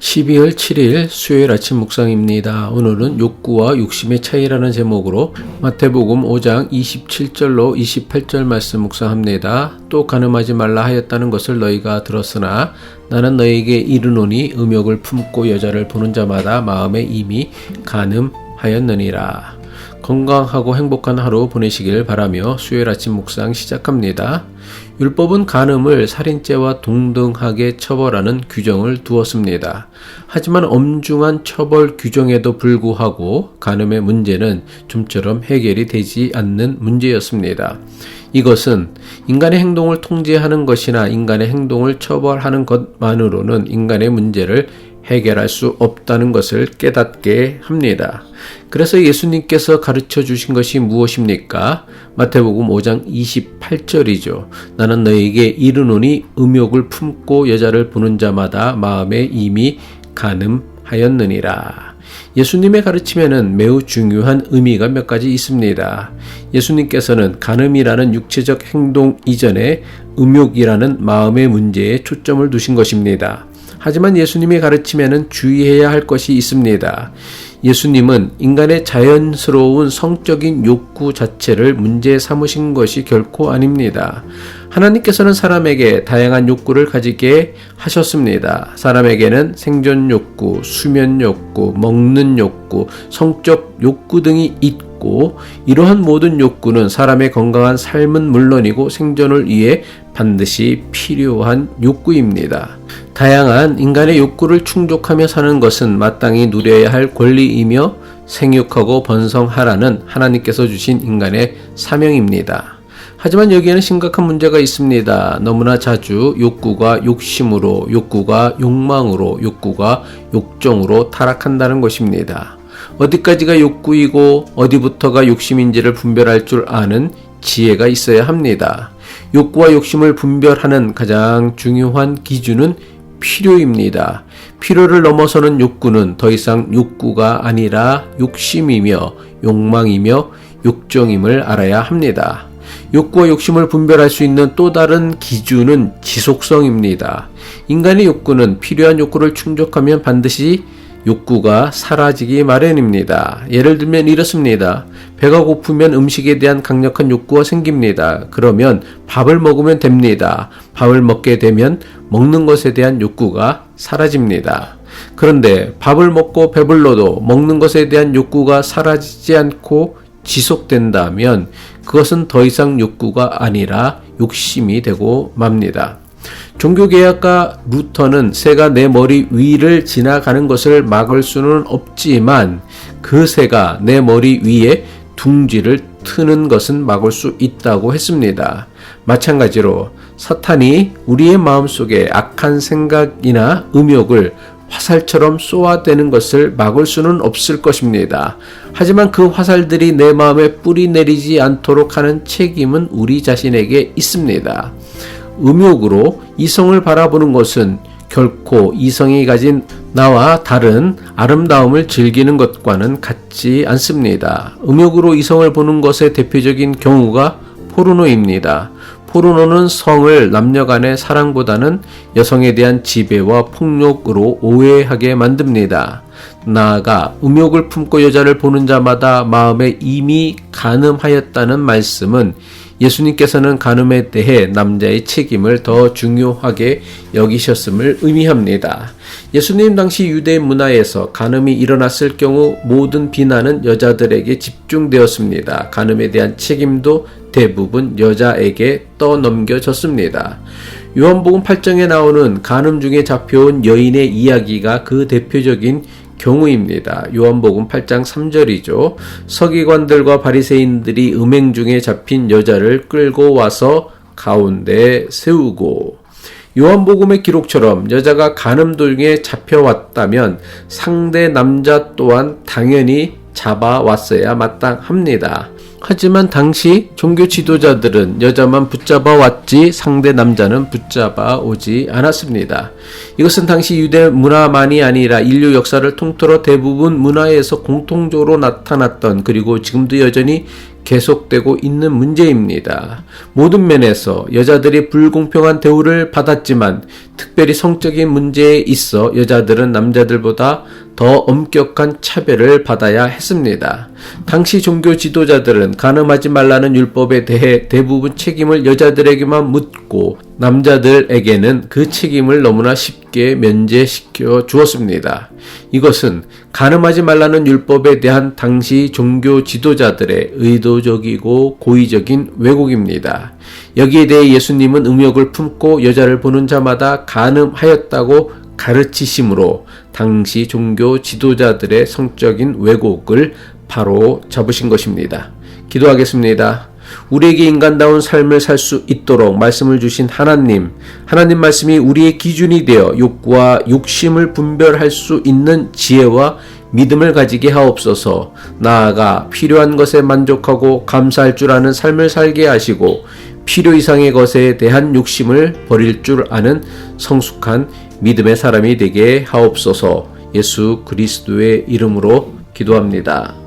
12월 7일 수요일 아침 묵상입니다. 오늘은 욕구와 욕심의 차이라는 제목으로 마태복음 5장 27절로 28절 말씀 묵상합니다. 또 가늠하지 말라 하였다는 것을 너희가 들었으나 나는 너희에게 이르노니 음욕을 품고 여자를 보는 자마다 마음에 이미 가늠하였느니라. 건강하고 행복한 하루 보내시길 바라며 수요일 아침 묵상 시작합니다. 율법은 간음을 살인죄와 동등하게 처벌하는 규정을 두었습니다. 하지만 엄중한 처벌 규정에도 불구하고 간음의 문제는 좀처럼 해결이 되지 않는 문제였습니다. 이것은 인간의 행동을 통제하는 것이나 인간의 행동을 처벌하는 것만으로는 인간의 문제를 해결할 수 없다는 것을 깨닫게 합니다. 그래서 예수님께서 가르쳐 주신 것이 무엇입니까? 마태복음 5장 28절이죠. 나는 너에게 이르노니 음욕을 품고 여자를 보는 자마다 마음에 이미 가늠하였느니라. 예수님의 가르침에는 매우 중요한 의미가 몇 가지 있습니다. 예수님께서는 간음이라는 육체적 행동 이전에 음욕이라는 마음의 문제에 초점을 두신 것입니다. 하지만 예수님의 가르침에는 주의해야 할 것이 있습니다. 예수님은 인간의 자연스러운 성적인 욕구 자체를 문제 삼으신 것이 결코 아닙니다. 하나님께서는 사람에게 다양한 욕구를 가지게 하셨습니다. 사람에게는 생존 욕구, 수면 욕구, 먹는 욕구, 성적 욕구 등이 있고 이러한 모든 욕구는 사람의 건강한 삶은 물론이고 생존을 위해 반드시 필요한 욕구입니다. 다양한 인간의 욕구를 충족하며 사는 것은 마땅히 누려야 할 권리이며 생육하고 번성하라는 하나님께서 주신 인간의 사명입니다. 하지만 여기에는 심각한 문제가 있습니다. 너무나 자주 욕구가 욕심으로, 욕구가 욕망으로, 욕구가 욕정으로 타락한다는 것입니다. 어디까지가 욕구이고 어디부터가 욕심인지를 분별할 줄 아는 지혜가 있어야 합니다. 욕구와 욕심을 분별하는 가장 중요한 기준은 필요입니다. 필요를 넘어서는 욕구는 더 이상 욕구가 아니라 욕심이며 욕망이며 욕정임을 알아야 합니다. 욕구와 욕심을 분별할 수 있는 또 다른 기준은 지속성입니다. 인간의 욕구는 필요한 욕구를 충족하면 반드시 욕구가 사라지기 마련입니다. 예를 들면 이렇습니다. 배가 고프면 음식에 대한 강력한 욕구가 생깁니다. 그러면 밥을 먹으면 됩니다. 밥을 먹게 되면 먹는 것에 대한 욕구가 사라집니다. 그런데 밥을 먹고 배불러도 먹는 것에 대한 욕구가 사라지지 않고 지속된다면 그것은 더 이상 욕구가 아니라 욕심이 되고 맙니다. 종교개혁가 루터는 새가 내 머리 위를 지나가는 것을 막을 수는 없지만 그 새가 내 머리 위에 둥지를 트는 것은 막을 수 있다고 했습니다. 마찬가지로 사탄이 우리의 마음속에 악한 생각이나 음욕을 화살처럼 쏘아대는 것을 막을 수는 없을 것입니다. 하지만 그 화살들이 내 마음에 뿌리 내리지 않도록 하는 책임은 우리 자신에게 있습니다. 음욕으로 이성을 바라보는 것은 결코 이성이 가진 나와 다른 아름다움을 즐기는 것과는 같지 않습니다. 음욕으로 이성을 보는 것의 대표적인 경우가 포르노입니다. 포르노는 성을 남녀 간의 사랑보다는 여성에 대한 지배와 폭력으로 오해하게 만듭니다. 나아가 음욕을 품고 여자를 보는 자마다 마음에 이미 가늠하였다는 말씀은 예수님께서는 간음에 대해 남자의 책임을 더 중요하게 여기셨음을 의미합니다. 예수님 당시 유대 문화에서 간음이 일어났을 경우 모든 비난은 여자들에게 집중되었습니다. 간음에 대한 책임도 대부분 여자에게 떠넘겨졌습니다. 요한복음 8장에 나오는 간음 중에 잡혀온 여인의 이야기가 그 대표적인 경우입니다. 요한복음 8장 3절이죠. 서기관들과 바리새인들이 음행 중에 잡힌 여자를 끌고 와서 가운데 세우고 요한복음의 기록처럼 여자가 간음돌 중에 잡혀왔다면 상대 남자 또한 당연히 잡아왔어야 마땅합니다. 하지만 당시 종교 지도자들은 여자만 붙잡아 왔지 상대 남자는 붙잡아 오지 않았습니다. 이것은 당시 유대 문화만이 아니라 인류 역사를 통틀어 대부분 문화에서 공통적으로 나타났던 그리고 지금도 여전히 계속되고 있는 문제입니다. 모든 면에서 여자들이 불공평한 대우를 받았지만 특별히 성적인 문제에 있어 여자들은 남자들보다 더 엄격한 차별을 받아야 했습니다. 당시 종교 지도자들은 가늠하지 말라는 율법에 대해 대부분 책임을 여자들에게만 묻고 남자들에게는 그 책임을 너무나 쉽게 면제시켜 주었습니다. 이것은 가늠하지 말라는 율법에 대한 당시 종교 지도자들의 의도적이고 고의적인 왜곡입니다. 여기에 대해 예수님은 음욕을 품고 여자를 보는 자마다 가늠하였다고 가르치심으로 당시 종교 지도자들의 성적인 왜곡을 바로 잡으신 것입니다. 기도하겠습니다. 우리에게 인간다운 삶을 살 수 있도록 말씀을 주신 하나님, 하나님 말씀이 우리의 기준이 되어 욕구와 욕심을 분별할 수 있는 지혜와 믿음을 가지게 하옵소서. 나아가 필요한 것에 만족하고 감사할 줄 아는 삶을 살게 하시고 필요 이상의 것에 대한 욕심을 버릴 줄 아는 성숙한 믿음의 사람이 되게 하옵소서. 예수 그리스도의 이름으로 기도합니다.